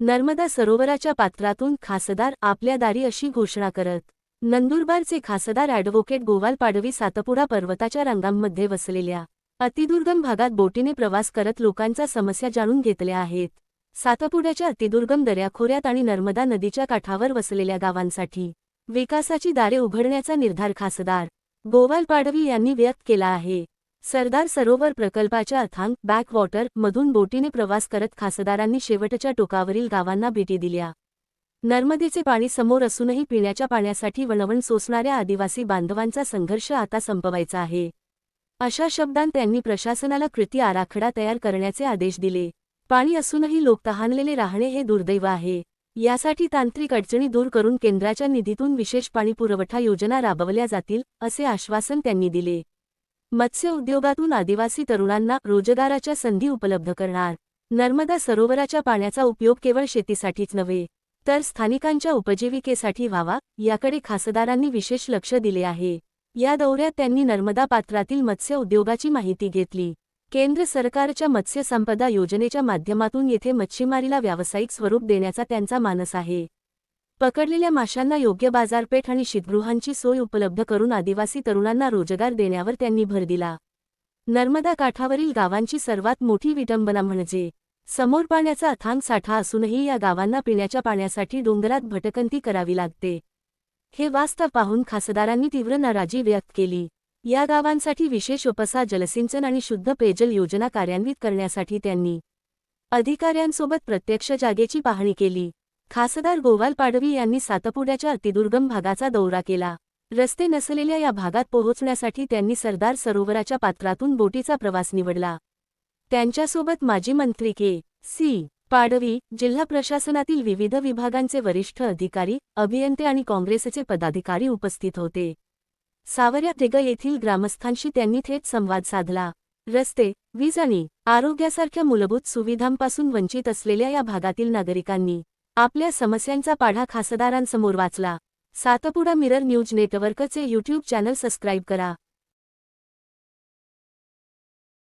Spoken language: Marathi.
नर्मदा सरोवराच्या पात्रातून खासदार आपल्या दारी अशी घोषणा करत नंदुरबारचे खासदार ॲडव्होकेट गोवाल पाडवी सातपुडा पर्वताच्या रंगांमध्ये वसलेल्या अतिदुर्गम भागात बोटीने प्रवास करत लोकांच्या समस्या जाणून घेतल्या आहेत. सातपुड्याच्या अतिदुर्गम दर्याखोऱ्यात आणि नर्मदा नदीच्या काठावर वसलेल्या गावांसाठी विकासाची दारे उघडण्याचा निर्धार खासदार गोवाल पाडवी यांनी व्यक्त केला आहे. सरदार सरोवर प्रकल्पाच्या अथांग बॅकवॉटर मधून बोटीने प्रवास करत खासदारांनी शेवटच्या टोकावरील गावांना भेटी दिल्या. नर्मदेचे पाणी समोर असूनही पिण्याच्या पाण्यासाठी वणवण सोसणाऱ्या आदिवासी बांधवांचा संघर्ष आता संपवायचा आहे. अशा शब्दांत त्यांनी प्रशासनाला कृती आराखडा तयार करण्याचे आदेश दिले. पाणी असूनही लोक तहानलेले राहणे हे दुर्दैव आहे. यासाठी तांत्रिक अडचणी दूर करून केंद्राच्या निधीतून विशेष पाणी पुरवठा योजना राबवल्या जातील असे आश्वासन त्यांनी दिले. मत्स्य उद्योगातून आदिवासी तरुणांना रोजगाराच्या संधी उपलब्ध करणार. नर्मदा सरोवराच्या पाण्याचा उपयोग केवळ शेतीसाठीच नव्हे तर स्थानिकांच्या उपजीविकेसाठी व्हावा याकडे खासदारांनी विशेष लक्ष दिले आहे. या दौऱ्यात त्यांनी नर्मदा पात्रातील मत्स्य उद्योगाची माहिती घेतली. केंद्र सरकारच्या मत्स्य संपदा योजनेच्या माध्यमातून येथे मच्छीमारीला व्यावसायिक स्वरूप देण्याचा त्यांचा मानस आहे. पकडलेल्या माशांना योग्य बाजारपेठ आणि शीतगृहांची सोय उपलब्ध करून आदिवासी तरुणांना रोजगार देण्यावर त्यांनी भर दिला. नर्मदा काठावरील गावांची सर्वात मोठी विटंबना म्हणजे समोर पाण्याचा अथांग साठा असूनही या गावांना पिण्याच्या पाण्यासाठी डोंगरात भटकंती करावी लागते. हे वास्तव पाहून खासदारांनी तीव्र नाराजी व्यक्त केली. या गावांसाठी विशेष उपसा जलसिंचन आणि शुद्ध पेयजल योजना कार्यान्वित करण्यासाठी त्यांनी अधिकाऱ्यांसोबत प्रत्यक्ष जागेची पाहणी केली. खासदार गोवाल पाडवी यांनी सातपुड्याच्या अतिदुर्गम भागाचा दौरा केला. रस्ते नसलेल्या या भागात पोहोचण्यासाठी त्यांनी सरदार सरोवराच्या पात्रातून बोटीचा प्रवास निवडला. त्यांच्यासोबत माजी मंत्री के. सी. पाडवी जिल्हा प्रशासनातील विविध विभागांचे वरिष्ठ अधिकारी अभियंते आणि काँग्रेसचे पदाधिकारी उपस्थित होते. सावर्या दिग येथील ग्रामस्थांशी त्यांनी थेट संवाद साधला. रस्ते वीज आणि आरोग्यासारख्या मूलभूत सुविधांपासून वंचित असलेल्या या भागातील नागरिकांनी आपल्या समस्यांचा पाढा खासदारांसमोर वाचला. सातपुडा मिरर न्यूज नेटवर्कचे यूट्यूब चॅनल सबस्क्राईब करा.